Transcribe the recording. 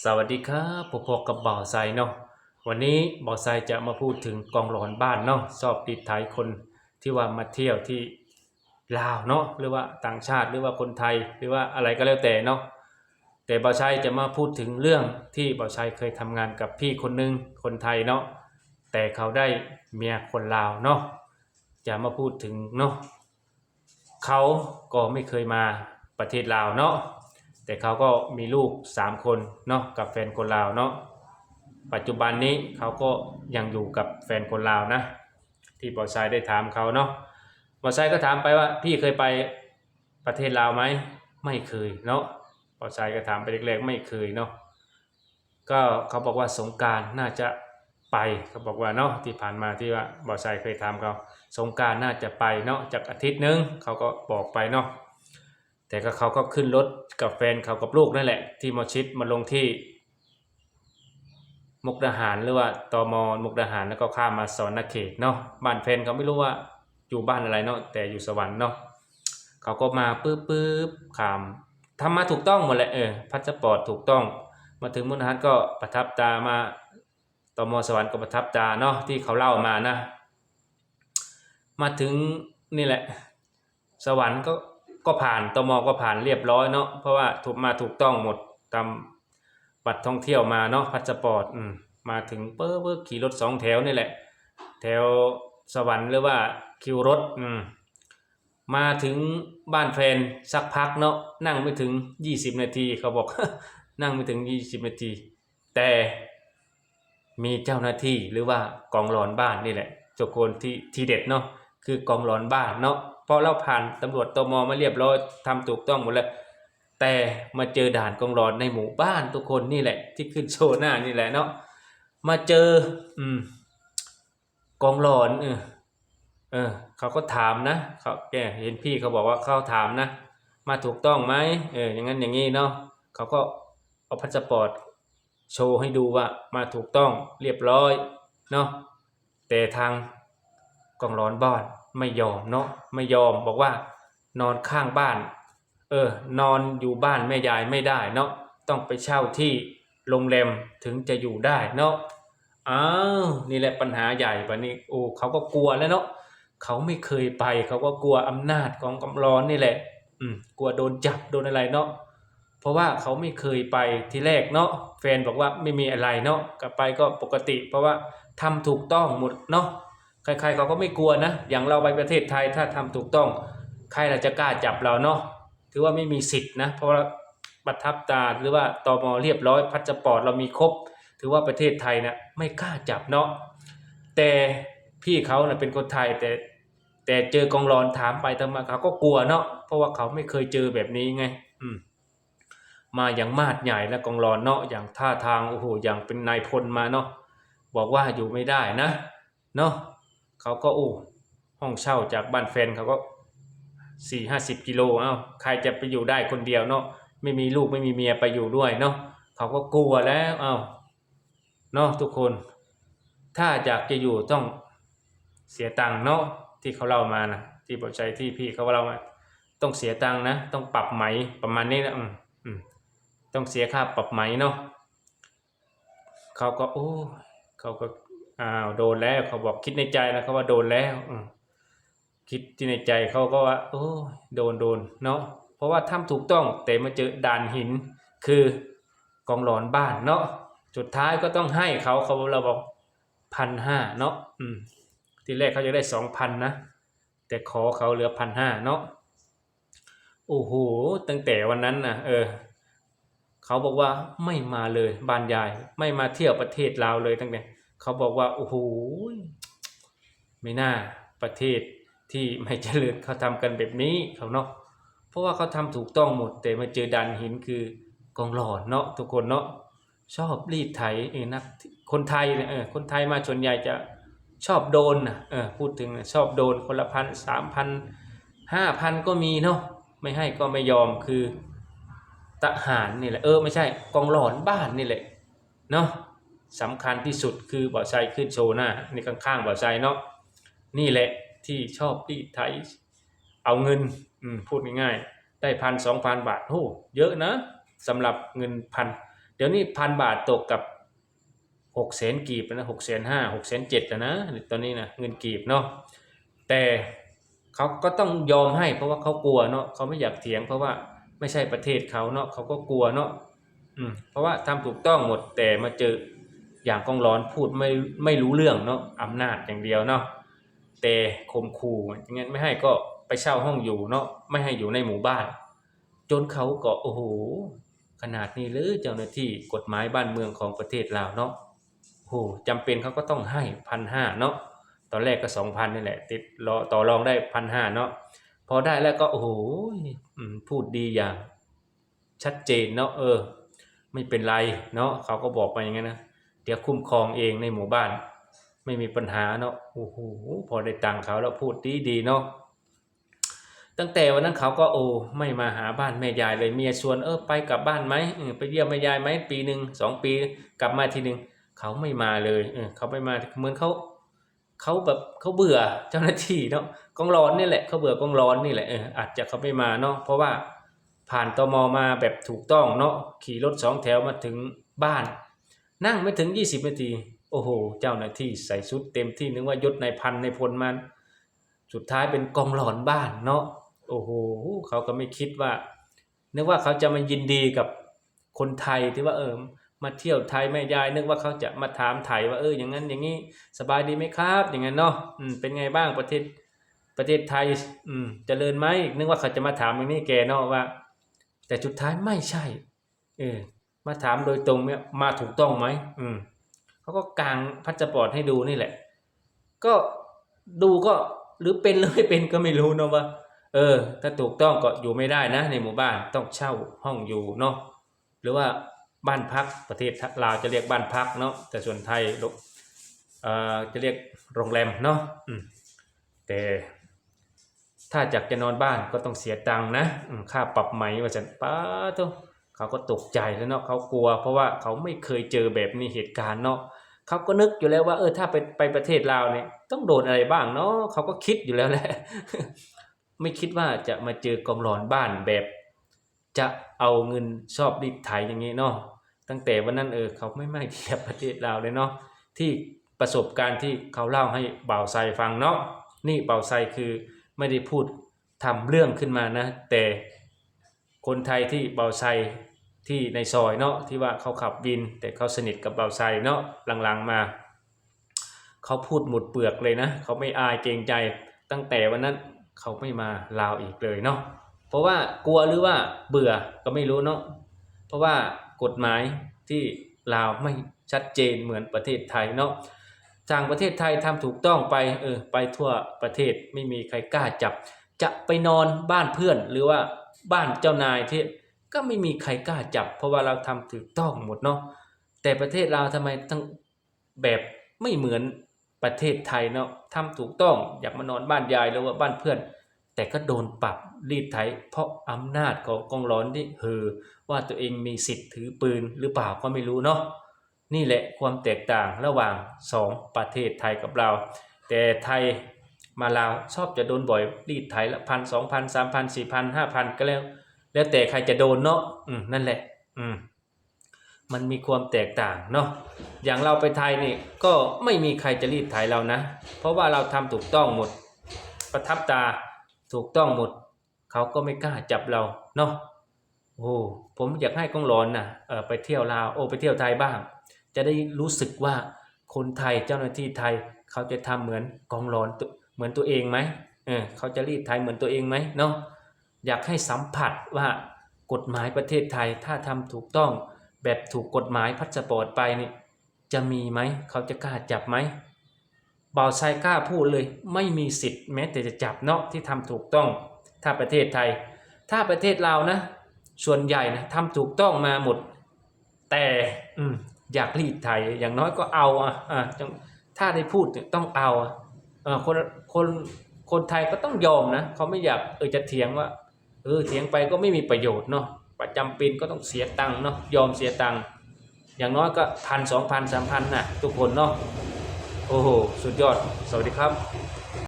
สวัสดีครับพบกับบ่าวไซเนาะวันนี้บ่าวไซจะมาพูดถึงกองหลอนบ้านเนาะชอบติดทายคนที่ว่ามาเที่ยวที่ลาวเนาะหรือว่าต่างชาติหรือว่าคนไทยหรือว่าอะไรก็แล้วแต่เนาะแต่บ่าวไซจะมาพูดถึงเรื่องที่บ่าวไซเคยทำงานกับพี่คนหนึงคนไทยเนาะแต่เขาได้เมียคนลาวเนาะจะมาพูดถึงเนาะเขาก็ไม่เคยมาประเทศลาวเนาะ แต่เขาก็มีลูก3คนเนาะกับแฟนคนลาวเนาะปัจจุบันนี้เขาก็ยังอยู่กับแฟนคนลาวนะ ที่บอชายได้ถามเขาเนาะบอชายก็ถามไปว่าพี่เคยไปประเทศลาวไหมไม่เคยเนาะบอชายก็ถามไปเล็กๆไม่เคยเนาะก็เขาบอกว่าสงการน่าจะไปเขาบอกว่าเนาะที่ผ่านมาที่ว่าบอชายเคยถามเขาสงการน่าจะไปเนาะจากอาทิตย์หนึงเขาก็บอกไปเนาะ แต่ก็เขาก็ขึ้นรถกับแฟนเขากับลูกนั่นแหละ ที่มอชิดมาลงที่มุกดาหารหรือว่าตมมุกดาหารแล้วก็ข้ามมาสอนนาเขตเนาะบ้านแฟนเขาไม่รู้ว่าอยู่บ้านอะไรเนาะแต่อยู่สวรรค์เนาะเขาก็มาปื๊บปื๊บขามทำมาถูกต้องหมดแหละเออพัสปอร์ตถูกต้อง มาถึงมุกดาหารก็ประทับตามาตมสวรรค์ก็ประทับตาเนาะที่เขาเล่ามานะ มาถึงนี่แหละ สวรรค์ก็ ก็ผ่านตมก็ผ่านเรียบร้อยเนาะเพราะว่าถูกมาถูกต้องหมดตามบัตรท่องเที่ยวมาเนาะพาสปอร์ตมมาถึงเปิ้บขี่รถสองแถวนี่แหละ แถวสวรรค์หรือว่าคิวรถอืมมาถึงบ้านแฟนสักพักเนาะนั่งไม่ถึง20นาทีเขาบอก นั่งไม่ถึง20นาที แต่มีเจ้าหน้าที่หรือว่ากองหลอนบ้านนี่แหละโจโกนที่ทีเด็ดเนาะคือกองหลอนบ้านเนาะเพราะเราผ่านตำรวจตมมาเรียบร้อยทำถูกต้องหมดแล้วแต่มาเจอด่านกองหลอนในหมู่บ้านทุกคนนี่แหละ ที่ขึ้นโชว์หน้านี่แหละเนาะมาเจอ อืมกองหลอนเออเออเขาก็ถามนะเขาแกเห็นพี่เขาบอกว่าเขาถามนะ มาถูกต้องไหมเอออย่างนั้นอย่างนี้เนาะเขาก็เอาพาสปอร์ตโชว์ให้ดูว่ามาถูกต้องเรียบร้อยเนาะแต่ทางกองร้อนบ้าน ไม่ยอมเนาะไม่ยอมบอกว่า นอนข้างบ้าน เออ นอนอยู่บ้านแม่ยายไม่ได้เนาะต้องไปเช่าที่โรงแรมถึงจะอยู่ได้เนาะอ้าวนี่แหละปัญหาใหญ่ปะนี้โอ้เขาก็กลัวแล้วเนาะเขาไม่เคยไปเขาก็กลัวอำนาจของกำร้อนนี่แหละ อืมกลัวโดนจับโดนอะไรเนาะเพราะว่าเขาไม่เคยไปทีแรกเนาะแฟนบอกว่าไม่มีอะไรเนาะกลับไปก็ปกติ เพราะว่าทำถูกต้องหมดเนาะ ใครๆเขาก็ไม่กลัวนะ อย่างเราไปประเทศไทยถ้าทำถูกต้อง ใครเราจะกล้าจับเราเนาะถือว่าไม่มีสิทธินะ เพราะว่าประทับตาหรือว่าตมเรียบร้อยพาสปอร์ตเรามีครบ ถือว่าประเทศไทยนะไม่กล้าจับเนาะแต่พี่เขาเนะ่ะเป็นคนไทยแต่แต่เจอกองรอนถามไปทำไมเขาก็กลัวเนาะเพราะว่าเขาไม่เคยเจอแบบนี้ไง อืม มาอย่างมาดใหญ่และกองรอนเนาะอย่างท่าทางโอ้โหอย่างเป็นนายพลมาเนาะบอกว่าอยู่ไม่ได้นะเนาะ เขาก็โอ้ห้องเช่าจากบ้านแฟนเขาก็สี่ห้าสิบกิโลเอ้าใครจะไปอยู่ได้คนเดียวเนาะไม่มีลูกไม่มีเมียไปอยู่ด้วยเนาะเขาก็กลัวแล้วเอ้าเนาะทุกคน ถ้าอยากจะอยู่ต้องเสียตังค์เนาะที่เขาเล่ามานะที่บอกใจที่พี่เขาเล่ามาต้องเสียตังค์นะ ต้องปรับไหมประมาณนี้นะอืมอืมต้องเสียค่าปรับไหมเนาะเขาก็โอ้เขาก็ อ้าวโดนแล้วเขาบอกคิดในใจนะเขาว่าโดนแล้วคิดที่ในใจเขาก็ว่า โอ้ยโดนโดนเนาะเพราะว่าทำถูกต้องแต่มาเจอด่านหิน คือกองหลอนบ้านเนาะสุดท้ายก็ต้องให้เขาเขาเราบอกพันห้าเนาะอืมทีแรกเขาจะได้สองพันนะแต่ขอเขาเหลือพันห้าเนาะโอ้โหตั้งแต่วันนั้นนะเออเขาบอกว่าไม่มาเลยบ้านยายไม่มาเที่ยวประเทศลาวเลยตั้งแต่ เขาบอกว่าโอ้โหไม่น่าประเทศที่ไม่เจริญเขาทำกันแบบนี้เขาเนาะเพราะว่าเขาทำถูกต้องหมด แต่มาเจอดันหินคือกองหลอดเนาะทุกคนเนาะชอบรีดไถเออนักคนไทยเออคนไทยมาส่วนใหญ่จะชอบโดนนะเออพูดถึงชอบโดนคนละพันสามพันห้าพันก็มีเนาะไม่ให้ก็ไม่ยอมคือทหารนี่แหละเออไม่ใช่กองหลอนบ้านนี่แหละเนาะ สำคัญที่สุดคือบ่อไซขึ้นโชว์หน้าในข้างๆบ่อไซเนาะนี่แหละที่ชอบรีดไถเอาเงินอืพูดง่ายๆได้พันสองพันบาทโอ้เยอะนะสำหรับเงินพันเดี๋ยวนี้พันบาทตกกับหกแสนกีบนะหกแสนห้าหกแสนเจ็ดนะตอนนี้นะเงินกีบเนาะแต่เขาก็ต้องยอมให้เพราะว่าเขากลัวเนาะเขาไม่อยากเถียงเพราะว่าไม่ใช่ประเทศเขาเนาะเขาก็กลัวเนาะอืมเพราะว่าทำถูกต้องหมดแต่มาเจอ อย่างกองร้อนพูดไม่ไม่รู้เรื่องเนาะอำนาจอย่างเดียวเนาะแต่ข่มขู่อย่างงั้นไม่ให้ก็ไปเช่าห้องอยู่เนาะไม่ให้อยู่ในหมู่บ้าน จนเขาก็โอ้โหขนาดนี้หรือเจ้าหน้าที่กฎหมายบ้านเมืองของประเทศลาวเนาะโอ้จำเป็นเขาก็ต้องให้พันห้าเนาะตอนแรกก็สองพันนี่แหละ ติดรอต่อรองได้พันห้าเนาะพอได้แล้วก็โอ้โหพูดดีอย่าง ชัดเจนเนาะเออ ไม่เป็นไรเนาะเขาก็บอกมาอย่างนั้นนะ เดี๋ยวคุ้มครองเองในหมู่บ้าน ไม่มีปัญหาเนาะโอ้โหพอได้ตังค์เขาแล้วพูดดีดีๆเนาะตั้งแต่วันนั้นเขาก็โอ้ไม่มาหาบ้านแม่ยายเลยเมียชวนเออไปกลับบ้านไหมไปเยี่ยมแม่ยายไหมปีหนึ่งสองปีกลับมาทีหนึ่งเขาไม่มาเลยเออเขาไม่มาเหมือนเขาเขาแบบเขาเบื่อเจ้าหน้าที่เนาะกองร้อนนี่แหละเขาเบื่อกองร้อนนี่แหละเอออาจจะเขาไม่มาเนาะเพราะว่าผ่านตมมาแบบถูกต้องเนาะขี่รถสองแถวมาถึงบ้าน นั่งไม่ถึง 20นาที โอ้โห เจ้าหน้าที่ใส่ชุดเต็มที่นึกว่ายศในพันในพลมัน สุดท้ายเป็นกองหลอนบ้านเนาะโอ้โหเขาก็ไม่คิดว่านึกว่าเขาจะมายินดีกับคนไทยที่ว่าเออมาเที่ยวไทยแม่ยาย นึกว่าเขาจะมาถามไทยว่าเอออย่างนั้นอย่างนี้สบายดีไหมครับ อย่างนั้นเนาะอืมเป็นไงบ้างประเทศประเทศไทย อืมเจริญไหมนึกว่าเขาจะมาถามอย่างนี้แกเนาะว่า แต่สุดท้ายไม่ใช่ เออ มาถามโดยตรงเนี่ยมาถูกต้องไหมอืมเขาก็กางพาสปอร์ตให้ดูนี่แหละ ก็ดูก็หรือเป็นหรือไม่เป็นก็ไม่รู้เนาะว่า เออ ถ้าถูกต้องก็อยู่ไม่ได้นะ ในหมู่บ้านต้องเช่าห้องอยู่เนาะหรือว่าบ้านพักประเทศลาวจะเรียกบ้านพักเนาะแต่ส่วนไทยลูกเอ่อจะเรียกโรงแรมเนาะอืมแต่ถ้าอยากจะนอนบ้านก็ต้องเสียตังค์นะค่าปรับไหมว่าจะป้าโต เขาก็ตกใจแล้วเนาะเขากลัว เพราะว่าเขาไม่เคยเจอแบบนี้เหตุการณ์เนาะเขาก็นึกอยู่แล้วว่า เออถ้าไปไปประเทศลาวเนี่ยต้องโดนอะไรบ้างเนาะเขาก็คิดอยู่แล้วแหละไม่คิดว่าจะมาเจอกองหลอนบ้านแบบ จะเอาเงินชอบรีดไถอย่างนี้เนาะตั้งแต่วันนั้นเออเขาไม่ไม่เทียบประเทศลาวเลยเนาะที่ประสบการณ์ที่เขาเล่าให้เบ่าวไซฟังเนาะนี่เบ่าวไซคือไม่ได้พูดทำเรื่องขึ้นมานะ แต่ คนไทยที่เบาไซที่ในซอยเนาะที่ว่าเขาขับวิน แต่เขาสนิทกับเบาไซเนาะหลังๆมา เขาพูดหมดเปลือกเลยนะ เขาไม่อายเกรงใจตั้งแต่วันนั้นเขาไม่มาลาวอีกเลยเนาะเพราะว่ากลัวหรือว่าเบื่อก็ไม่รู้เนาะเพราะว่ากฎหมายที่ลาวไม่ชัดเจนเหมือนประเทศไทยเนาะทางประเทศไทยทำถูกต้องไปเออไปทั่วประเทศไม่มีใครกล้าจับ จะไปนอนบ้านเพื่อนหรือว่า บ้านเจ้านายที่ก็ไม่มีใครกล้าจับ เพราะว่าเราทำถูกต้องหมดเนาะแต่ประเทศลาวทำไมทั้งแบบไม่เหมือนประเทศไทยเนาะทำถูกต้องอยากมานอนบ้านยายหรือว่าบ้านเพื่อน แต่ก็โดนปรับรีดไถเพราะอำนาจของกองร้อนที่เฮอว่าตัวเองมีสิทธิ์ถือปืนหรือเปล่าก็ไม่รู้เนาะนี่แหละความแตกต่างระหว่างสองประเทศไทยกับเรา แต่ไทย มาลาวชอบจะโดนบ่อยรีดไถละพันสองพันสามพันสี่พันห้าพันก็แล้ว แล้วแต่ใครจะโดนเนาะอืมนั่นแหละ อืมมันมีความแตกต่างเนาะอย่างเราไปไทยนี่ก็ไม่มีใครจะรีดไถเรานะ เพราะว่าเราทำถูกต้องหมด ประทับตาถูกต้องหมด เขาก็ไม่กล้าจับเราเนาะโอ้ผมอยากให้กองร้อนนะเออไปเที่ยวลาวโอ้ไปเที่ยวไทยบ้าง จะได้รู้สึกว่าคนไทยเจ้าหน้าที่ไทย เขาจะทำเหมือนกองร้อนต เหมือนตัวเองไหมเออเขาจะรีดไถเหมือนตัวเองไหมเนาะอยากให้สัมผัสว่ากฎหมายประเทศไทยถ้าทำถูกต้องแบบถูกกฎหมายพัสปอร์ตไปนี่จะมีไหมเขาจะกล้าจับไหมเบาวไซกล้าพูดเลยไม่มีสิทธิ์แม้แต่จะจับเนาะที่ทำถูกต้อง ถ้าประเทศไทย ถ้าประเทศลานะ ส่วนใหญ่นะทำถูกต้องมาหมด แต่อือยากรีดไทยอย่างน้อยก็เอาอะอะถ้าได้พูดต้องเอาอะ คนคนคนไทยก็ต้องยอมนะเขาไม่อยากเออจะเถียงว่าเออเถียงไปก็ไม่มีประโยชน์เนาะประจำปีนก็ต้องเสียตังค์เนาะยอมเสียตังค์อย่างน้อยก็พันสองพันสามพันน่ะทุกคนเนาะโอ้โหสุดยอด สวัสดีครับ